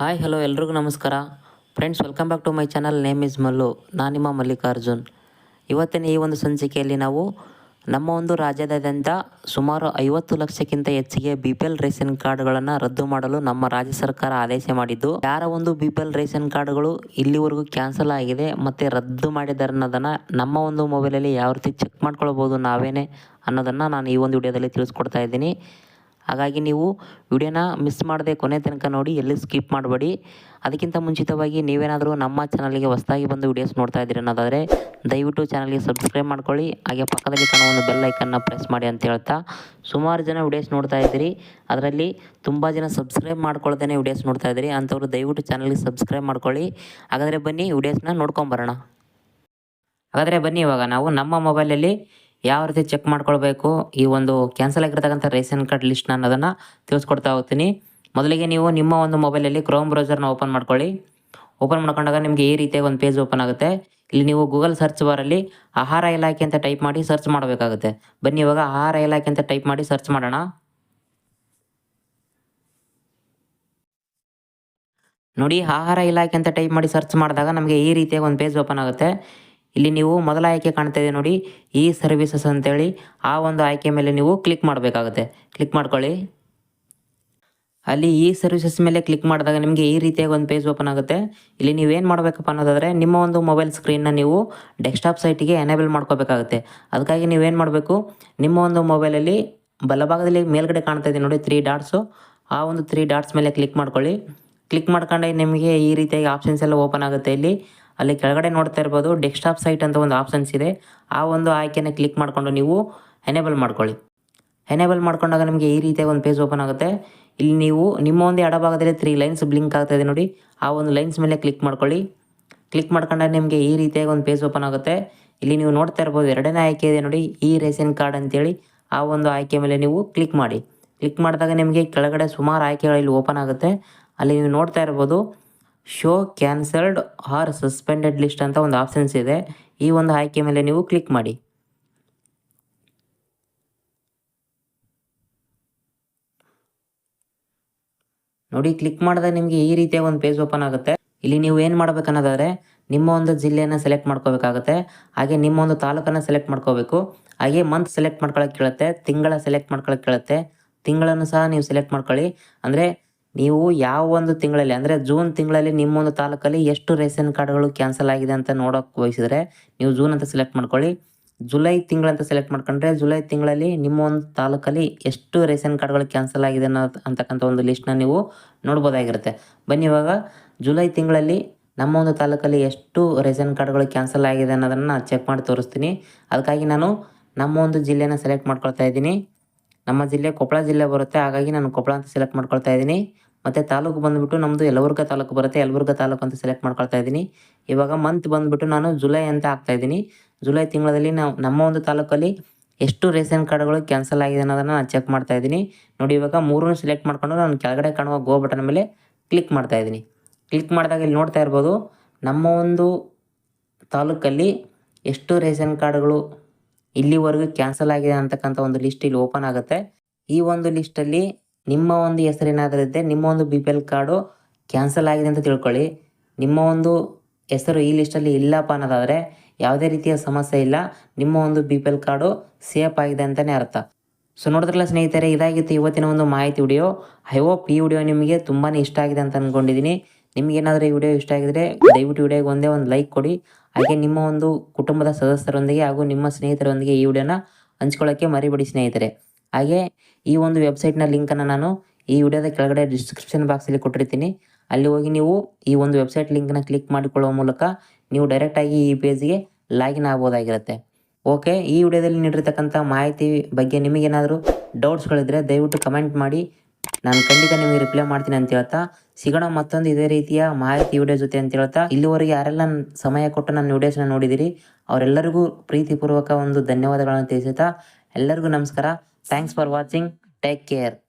Hi, hello, ಎಲ್ರಿಗೂ ನಮಸ್ಕಾರ. Friends welcome back to my channel name is Mallu ನಾನು ನಿಮ್ಮ ಮಲ್ಲಿಕಾರ್ಜುನ್. ಇವತ್ತಿನ ಈ ಒಂದು ಸಂಚಿಕೆಯಲ್ಲಿ ನಾವು ನಮ್ಮ ಒಂದು ರಾಜ್ಯದಾದ್ಯಂತ ಸುಮಾರು ಐವತ್ತು ಲಕ್ಷಕ್ಕಿಂತ ಹೆಚ್ಚಿಗೆ ಬಿ ಪಿ ಎಲ್ ರೇಷನ್ ಕಾರ್ಡ್ಗಳನ್ನು ರದ್ದು ಮಾಡಲು ನಮ್ಮ ರಾಜ್ಯ ಸರ್ಕಾರ ಆದೇಶ ಮಾಡಿದ್ದು. ಯಾರ ಒಂದು ಬಿ ಪಿ ಎಲ್ ರೇಷನ್ ಕಾರ್ಡ್ಗಳು ಇಲ್ಲಿವರೆಗೂ ಕ್ಯಾನ್ಸಲ್ ಆಗಿದೆ ಮತ್ತು ರದ್ದು ಮಾಡಿದ್ದಾರೆ ಅನ್ನೋದನ್ನು ನಮ್ಮ ಒಂದು ಮೊಬೈಲಲ್ಲಿ ಯಾವ ರೀತಿ ಚೆಕ್ ಮಾಡ್ಕೊಳ್ಬೋದು ನಾವೇನೇ ಅನ್ನೋದನ್ನು ನಾನು ಈ ಒಂದು ವಿಡಿಯೋದಲ್ಲಿ ತಿಳಿಸ್ಕೊಡ್ತಾ ಇದ್ದೀನಿ. ಹಾಗಾಗಿ ನೀವು ವಿಡಿಯೋನ ಮಿಸ್ ಮಾಡದೆ ಕೊನೆ ತನಕ ನೋಡಿ, ಎಲ್ಲಿ ಸ್ಕಿಪ್ ಮಾಡಬೇಡಿ. ಅದಕ್ಕಿಂತ ಮುಂಚಿತವಾಗಿ ನೀವೇನಾದರೂ ನಮ್ಮ ಚಾನಲ್ಗೆ ಹೊಸದಾಗಿ ಬಂದು ವಿಡಿಯೋಸ್ ನೋಡ್ತಾ ಇದ್ದೀರಿ ಅನ್ನೋದಾದರೆ, ದಯವಿಟ್ಟು ಚಾನಲ್ಗೆ ಸಬ್ಸ್ಕ್ರೈಬ್ ಮಾಡ್ಕೊಳ್ಳಿ. ಹಾಗೆ ಪಕ್ಕದಲ್ಲಿ ಕಾಣುವ ಒಂದು ಬೆಲ್ ಐಕನ್ನ ಪ್ರೆಸ್ ಮಾಡಿ ಅಂತ ಹೇಳ್ತಾ ಸುಮಾರು ಜನ ವಿಡಿಯೋಸ್ ನೋಡ್ತಾ ಇದ್ದೀರಿ. ಅದರಲ್ಲಿ ತುಂಬ ಜನ ಸಬ್ಸ್ಕ್ರೈಬ್ ಮಾಡ್ಕೊಳ್ದೇ ವಿಡಿಯೋಸ್ ನೋಡ್ತಾ ಇದ್ದೀರಿ. ಅಂಥವ್ರು ದಯವಿಟ್ಟು ಚಾನಲ್ಗೆ ಸಬ್ಸ್ಕ್ರೈಬ್ ಮಾಡ್ಕೊಳ್ಳಿ. ಹಾಗಾದರೆ ಬನ್ನಿ ವಿಡಿಯೋಸ್ನ ನೋಡ್ಕೊಂಬರೋಣ. ಹಾಗಾದರೆ ಬನ್ನಿ ಇವಾಗ ನಾವು ನಮ್ಮ ಮೊಬೈಲಲ್ಲಿ ಯಾವ ರೀತಿ ಚೆಕ್ ಮಾಡ್ಕೊಳ್ಬೇಕು? ಈ ಒಂದು ಕ್ಯಾನ್ಸಲ್ ಆಗಿರ್ತಕ್ಕಂಥ ರೇಷನ್ ಕಾರ್ಡ್ ಲಿಸ್ಟ್ನ ಅನ್ನೋದನ್ನು ತಿಳಿಸ್ಕೊಡ್ತಾ ಹೋಗ್ತೀನಿ. ಮೊದಲಿಗೆ ನೀವು ನಿಮ್ಮ ಒಂದು ಮೊಬೈಲಲ್ಲಿ ಕ್ರೋಮ್ ಬ್ರೌಸರ್ನ ಓಪನ್ ಮಾಡ್ಕೊಳ್ಳಿ. ಓಪನ್ ಮಾಡ್ಕೊಂಡಾಗ ನಿಮಗೆ ಈ ರೀತಿಯಾಗಿ ಒಂದು ಪೇಜ್ ಓಪನ್ ಆಗುತ್ತೆ. ಇಲ್ಲಿ ನೀವು ಗೂಗಲ್ ಸರ್ಚ್ ಬಾರಲ್ಲಿ ಆಹಾರ ಇಲಾಖೆ ಅಂತ ಟೈಪ್ ಮಾಡಿ ಸರ್ಚ್ ಮಾಡಬೇಕಾಗುತ್ತೆ. ಬನ್ನಿ, ಇವಾಗ ಆಹಾರ ಇಲಾಖೆ ಅಂತ ಟೈಪ್ ಮಾಡಿ ಸರ್ಚ್ ಮಾಡೋಣ. ನೋಡಿ, ಆಹಾರ ಇಲಾಖೆ ಅಂತ ಟೈಪ್ ಮಾಡಿ ಸರ್ಚ್ ಮಾಡಿದಾಗ ನಮಗೆ ಈ ರೀತಿಯಾಗಿ ಒಂದು ಪೇಜ್ ಓಪನ್ ಆಗುತ್ತೆ. ಇಲ್ಲಿ ನೀವು ಮೊದಲ ಆಯ್ಕೆ ಕಾಣ್ತಾ ಇದೆ ನೋಡಿ, ಈ ಸರ್ವಿಸಸ್ ಅಂತೇಳಿ ಆ ಒಂದು ಆಯ್ಕೆ ಮೇಲೆ ನೀವು ಕ್ಲಿಕ್ ಮಾಡಬೇಕಾಗುತ್ತೆ. ಕ್ಲಿಕ್ ಮಾಡ್ಕೊಳ್ಳಿ. ಅಲ್ಲಿ ಈ ಸರ್ವಿಸಸ್ ಮೇಲೆ ಕ್ಲಿಕ್ ಮಾಡಿದಾಗ ನಿಮಗೆ ಈ ರೀತಿಯಾಗಿ ಒಂದು ಪೇಜ್ ಓಪನ್ ಆಗುತ್ತೆ. ಇಲ್ಲಿ ನೀವೇನು ಮಾಡಬೇಕಪ್ಪ ಅನ್ನೋದಾದರೆ, ನಿಮ್ಮ ಒಂದು ಮೊಬೈಲ್ ಸ್ಕ್ರೀನ್ನ ನೀವು ಡೆಸ್ಕ್ಟಾಪ್ ಸೈಟಿಗೆ ಎನೇಬಲ್ ಮಾಡ್ಕೋಬೇಕಾಗುತ್ತೆ. ಅದಕ್ಕಾಗಿ ನೀವೇನು ಮಾಡಬೇಕು, ನಿಮ್ಮ ಒಂದು ಮೊಬೈಲಲ್ಲಿ ಬಲಭಾಗದಲ್ಲಿ ಮೇಲ್ಗಡೆ ಕಾಣ್ತಾ ಇದೆ ನೋಡಿ ತ್ರೀ ಡಾಟ್ಸು ಆ ಒಂದು ತ್ರೀ ಡಾಟ್ಸ್ ಮೇಲೆ ಕ್ಲಿಕ್ ಮಾಡ್ಕೊಳ್ಳಿ. ಕ್ಲಿಕ್ ಮಾಡ್ಕೊಂಡೆ ನಿಮಗೆ ಈ ರೀತಿಯಾಗಿ ಆಪ್ಷನ್ಸ್ ಎಲ್ಲ ಓಪನ್ ಆಗುತ್ತೆ ಇಲ್ಲಿ. ಅಲ್ಲಿ ಕೆಳಗಡೆ ನೋಡ್ತಾ ಇರ್ಬೋದು ಡೆಸ್ಕ್ಟಾಪ್ ಸೈಟ್ ಅಂತ ಒಂದು ಆಪ್ಷನ್ಸ್ ಇದೆ. ಆ ಒಂದು ಆಯ್ಕೆನ ಕ್ಲಿಕ್ ಮಾಡಿಕೊಂಡು ನೀವು ಎನೇಬಲ್ ಮಾಡ್ಕೊಳ್ಳಿ. ಎನೇಬಲ್ ಮಾಡ್ಕೊಂಡಾಗ ನಿಮಗೆ ಈ ರೀತಿಯ ಒಂದು ಪೇಜ್ ಓಪನ್ ಆಗುತ್ತೆ. ಇಲ್ಲಿ ನೀವು ನಿಮ್ಮ ಒಂದು ಎಡಭಾಗದಲ್ಲಿ ತ್ರೀ ಲೈನ್ಸ್ ಬ್ಲಿಂಕ್ ಆಗ್ತಾ ಇದೆ ನೋಡಿ. ಆ ಒಂದು ಲೈನ್ಸ್ ಮೇಲೆ ಕ್ಲಿಕ್ ಮಾಡ್ಕೊಳ್ಳಿ. ಕ್ಲಿಕ್ ಮಾಡ್ಕೊಂಡಾಗ ನಿಮಗೆ ಈ ರೀತಿಯಾಗಿ ಒಂದು ಪೇಜ್ ಓಪನ್ ಆಗುತ್ತೆ. ಇಲ್ಲಿ ನೀವು ನೋಡ್ತಾ ಇರ್ಬೋದು ಎರಡನೇ ಆಯ್ಕೆ ಇದೆ ನೋಡಿ, ಈ ರೇಷನ್ ಕಾರ್ಡ್ ಅಂತೇಳಿ ಆ ಒಂದು ಆಯ್ಕೆ ಮೇಲೆ ನೀವು ಕ್ಲಿಕ್ ಮಾಡಿ. ಕ್ಲಿಕ್ ಮಾಡಿದಾಗ ನಿಮಗೆ ಕೆಳಗಡೆ ಸುಮಾರು ಆಯ್ಕೆಗಳು ಇಲ್ಲಿ ಓಪನ್ ಆಗುತ್ತೆ. ಅಲ್ಲಿ ನೀವು ನೋಡ್ತಾ ಇರ್ಬೋದು show cancelled or suspended list ಅಂತ ಒಂದು ಆಪ್ಷನ್ಸ್ ಇದೆ. ಈ ಒಂದು ಆಯ್ಕೆ ಮೇಲೆ ನೀವು ಕ್ಲಿಕ್ ಮಾಡಿ. ನೋಡಿ, ಕ್ಲಿಕ್ ಮಾಡಿದ್ರೆ ನಿಮಗೆ ಈ ರೀತಿಯ ಒಂದು ಪೇಜ್ ಓಪನ್ ಆಗುತ್ತೆ. ಇಲ್ಲಿ ನೀವು ಏನು ಮಾಡಬೇಕನ್ನೋದಾದರೆ ನಿಮ್ಮ ಒಂದು ಜಿಲ್ಲೆಯನ್ನು ಸೆಲೆಕ್ಟ್ ಮಾಡ್ಕೋಬೇಕಾಗುತ್ತೆ. ಹಾಗೆ ನಿಮ್ಮ ಒಂದು ತಾಲೂಕನ್ನು ಸೆಲೆಕ್ಟ್ ಮಾಡ್ಕೋಬೇಕು. ಹಾಗೆ ಮಂತ್ ಸೆಲೆಕ್ಟ್ ಮಾಡ್ಕೊಳಕ್ಕೆ ಕೇಳುತ್ತೆ, ತಿಂಗಳ ಸೆಲೆಕ್ಟ್ ಮಾಡ್ಕೊಳಕ್ಕೆ ಕೇಳುತ್ತೆ. ತಿಂಗಳನ್ನು ಸಹ ನೀವು ಸೆಲೆಕ್ಟ್ ಮಾಡ್ಕೊಳ್ಳಿ. ಅಂದರೆ ನೀವು ಯಾವ ಒಂದು ತಿಂಗಳಲ್ಲಿ, ಅಂದರೆ ಜೂನ್ ತಿಂಗಳಲ್ಲಿ ನಿಮ್ಮೊಂದು ತಾಲೂಕಲ್ಲಿ ಎಷ್ಟು ರೇಷನ್ ಕಾರ್ಡ್ಗಳು ಕ್ಯಾನ್ಸಲ್ ಆಗಿದೆ ಅಂತ ನೋಡೋಕ್ಕೆ ಬಯಸಿದರೆ ನೀವು ಜೂನ್ ಅಂತ ಸೆಲೆಕ್ಟ್ ಮಾಡ್ಕೊಳ್ಳಿ. ಜುಲೈ ತಿಂಗಳಂತ ಸೆಲೆಕ್ಟ್ ಮಾಡ್ಕೊಂಡ್ರೆ ಜುಲೈ ತಿಂಗಳಲ್ಲಿ ನಿಮ್ಮ ಒಂದು ತಾಲೂಕಲ್ಲಿ ಎಷ್ಟು ರೇಷನ್ ಕಾರ್ಡ್ಗಳು ಕ್ಯಾನ್ಸಲ್ ಆಗಿದೆ ಅನ್ನೋ ಅಂತಕ್ಕಂಥ ಒಂದು ಲಿಸ್ಟ್ನ ನೀವು ನೋಡ್ಬೋದಾಗಿರುತ್ತೆ. ಬನ್ನಿ ಇವಾಗ, ಜುಲೈ ತಿಂಗಳಲ್ಲಿ ನಮ್ಮ ಒಂದು ತಾಲೂಕಲ್ಲಿ ಎಷ್ಟು ರೇಷನ್ ಕಾರ್ಡ್ಗಳು ಕ್ಯಾನ್ಸಲ್ ಆಗಿದೆ ಅನ್ನೋದನ್ನು ನಾನು ಚೆಕ್ ಮಾಡಿ ತೋರಿಸ್ತೀನಿ. ಅದಕ್ಕಾಗಿ ನಾನು ನಮ್ಮ ಒಂದು ಜಿಲ್ಲೆನ ಸೆಲೆಕ್ಟ್ ಮಾಡ್ಕೊಳ್ತಾ ಇದ್ದೀನಿ. ನಮ್ಮ ಜಿಲ್ಲೆ ಕೊಪ್ಪಳ ಜಿಲ್ಲೆ ಬರುತ್ತೆ, ಹಾಗಾಗಿ ನಾನು ಕೊಪ್ಪಳ ಅಂತ ಸೆಲೆಕ್ಟ್ ಮಾಡ್ಕೊಳ್ತಾ ಇದ್ದೀನಿ. ಮತ್ತು ತಾಲೂಕು ಬಂದುಬಿಟ್ಟು ನಮ್ಮದು ಯಲಬುರ್ಗ ತಾಲೂಕು ಬರುತ್ತೆ. ಯಲಬುರ್ಗ ತಾಲೂಕು ಅಂತ ಸೆಲೆಕ್ಟ್ ಮಾಡ್ಕೊಳ್ತಾ ಇದ್ದೀನಿ. ಇವಾಗ ಮಂತ್ ಬಂದುಬಿಟ್ಟು ನಾನು ಜುಲೈ ಅಂತ ಹಾಕ್ತಾ ಇದ್ದೀನಿ. ಜುಲೈ ತಿಂಗಳಲ್ಲಿ ನಾವು ನಮ್ಮ ಒಂದು ತಾಲೂಕಲ್ಲಿ ಎಷ್ಟು ರೇಷನ್ ಕಾರ್ಡ್ಗಳು ಕ್ಯಾನ್ಸಲ್ ಆಗಿದೆ ಅನ್ನೋದನ್ನು ನಾನು ಚೆಕ್ ಮಾಡ್ತಾ ಇದ್ದೀನಿ. ನೋಡಿ, ಇವಾಗ ಮೂರನ್ನು ಸೆಲೆಕ್ಟ್ ಮಾಡ್ಕೊಂಡು ನಾನು ಕೆಳಗಡೆ ಕಾಣುವ ಗೋ ಬಟನ್ ಮೇಲೆ ಕ್ಲಿಕ್ ಮಾಡ್ತಾ ಇದ್ದೀನಿ. ಕ್ಲಿಕ್ ಮಾಡಿದಾಗ ಇಲ್ಲಿ ನೋಡ್ತಾ ಇರ್ಬೋದು, ನಮ್ಮ ಒಂದು ತಾಲೂಕಲ್ಲಿ ಎಷ್ಟು ರೇಷನ್ ಕಾರ್ಡ್ಗಳು ಇಲ್ಲಿವರೆಗೂ ಕ್ಯಾನ್ಸಲ್ ಆಗಿದೆ ಅಂತಕ್ಕಂಥ ಒಂದು ಲಿಸ್ಟ್ ಇಲ್ಲಿ ಓಪನ್ ಆಗುತ್ತೆ. ಈ ಒಂದು ಲಿಸ್ಟಲ್ಲಿ ನಿಮ್ಮ ಒಂದು ಹೆಸರೇನಾದರೂ ಇದ್ದರೆ ನಿಮ್ಮ ಒಂದು ಬಿ ಪಿ ಕಾರ್ಡು ಕ್ಯಾನ್ಸಲ್ ಆಗಿದೆ ಅಂತ ತಿಳ್ಕೊಳ್ಳಿ. ನಿಮ್ಮ ಒಂದು ಹೆಸರು ಈ ಲಿಸ್ಟಲ್ಲಿ ಇಲ್ಲಪ್ಪ ಅನ್ನೋದಾದರೆ ಯಾವುದೇ ರೀತಿಯ ಸಮಸ್ಯೆ ಇಲ್ಲ. ನಿಮ್ಮ ಒಂದು ಬಿ ಪಿ ಕಾರ್ಡು ಸೇಫ್ ಆಗಿದೆ ಅಂತಲೇ ಅರ್ಥ. ಸೊ ನೋಡಿದ್ರಲ್ಲ ಸ್ನೇಹಿತರೆ, ಇದಾಗಿತ್ತು ಇವತ್ತಿನ ಒಂದು ಮಾಹಿತಿ ವಿಡಿಯೋ ಐ ಹೋಪ್ ಈ ವಿಡಿಯೋ ನಿಮಗೆ ತುಂಬಾ ಇಷ್ಟ ಆಗಿದೆ ಅಂತ ಅಂದ್ಕೊಂಡಿದ್ದೀನಿ ನಿಮಗೇನಾದರೂ ಈ ವಿಡಿಯೋ ಇಷ್ಟ ಆಗಿದ್ರೆ ದಯವಿಟ್ಟು ವಿಡಿಯೋಗೆ ಒಂದೇ ಒಂದು ಲೈಕ್ ಕೊಡಿ. ಹಾಗೆ ನಿಮ್ಮ ಒಂದು ಕುಟುಂಬದ ಸದಸ್ಯರೊಂದಿಗೆ ಹಾಗೂ ನಿಮ್ಮ ಸ್ನೇಹಿತರೊಂದಿಗೆ ಈ ವಿಡಿಯೋನ ಹಂಚ್ಕೊಳ್ಳೋಕ್ಕೆ ಮರಿಬೇಡಿ ಸ್ನೇಹಿತರೆ. ಹಾಗೆ ಈ ಒಂದು ವೆಬ್ಸೈಟ್ನ ಲಿಂಕನ್ನು ನಾನು ಈ ವಿಡಿಯೋದ ಕೆಳಗಡೆ ಡಿಸ್ಕ್ರಿಪ್ಷನ್ ಬಾಕ್ಸಲ್ಲಿ ಕೊಟ್ಟಿರ್ತೀನಿ. ಅಲ್ಲಿ ಹೋಗಿ ನೀವು ಈ ಒಂದು ವೆಬ್ಸೈಟ್ ಲಿಂಕ್ನ ಕ್ಲಿಕ್ ಮಾಡಿಕೊಳ್ಳುವ ಮೂಲಕ ನೀವು ಡೈರೆಕ್ಟಾಗಿ ಈ ಪೇಜ್ಗೆ ಲಾಗಿನ್ ಆಗ್ಬೋದಾಗಿರುತ್ತೆ. ಓಕೆ ಈ ವಿಡಿಯೋದಲ್ಲಿ ನೀಡಿರ್ತಕ್ಕಂಥ ಮಾಹಿತಿ ಬಗ್ಗೆ ನಿಮಗೇನಾದರೂ ಡೌಟ್ಸ್ಗಳಿದ್ರೆ ದಯವಿಟ್ಟು ಕಮೆಂಟ್ ಮಾಡಿ. ನಾನು ಖಂಡಿತ ನಿಮಗೆ ರಿಪ್ಲೈ ಮಾಡ್ತೀನಿ ಅಂತ ಹೇಳ್ತಾ, ಸಿಗೋಣ ಮತ್ತೊಂದು ಇದೇ ರೀತಿಯ ಮಾಹಿತಿ ವಿಡಿಯೋ ಜೊತೆ ಅಂತ ಹೇಳ್ತಾ. ಇಲ್ಲಿವರೆಗೆ ಯಾರೆಲ್ಲ ಸಮಯ ಕೊಟ್ಟು ನನ್ನ ವಿಡಿಯೋಸ್ನ ನೋಡಿದಿರಿ, ಅವರೆಲ್ಲರಿಗೂ ಪ್ರೀತಿಪೂರ್ವಕ ಒಂದು ಧನ್ಯವಾದಗಳನ್ನು ತಿಳಿಸುತ್ತಾ, ಎಲ್ಲರಿಗೂ ನಮಸ್ಕಾರ. Thanks for watching. Take care.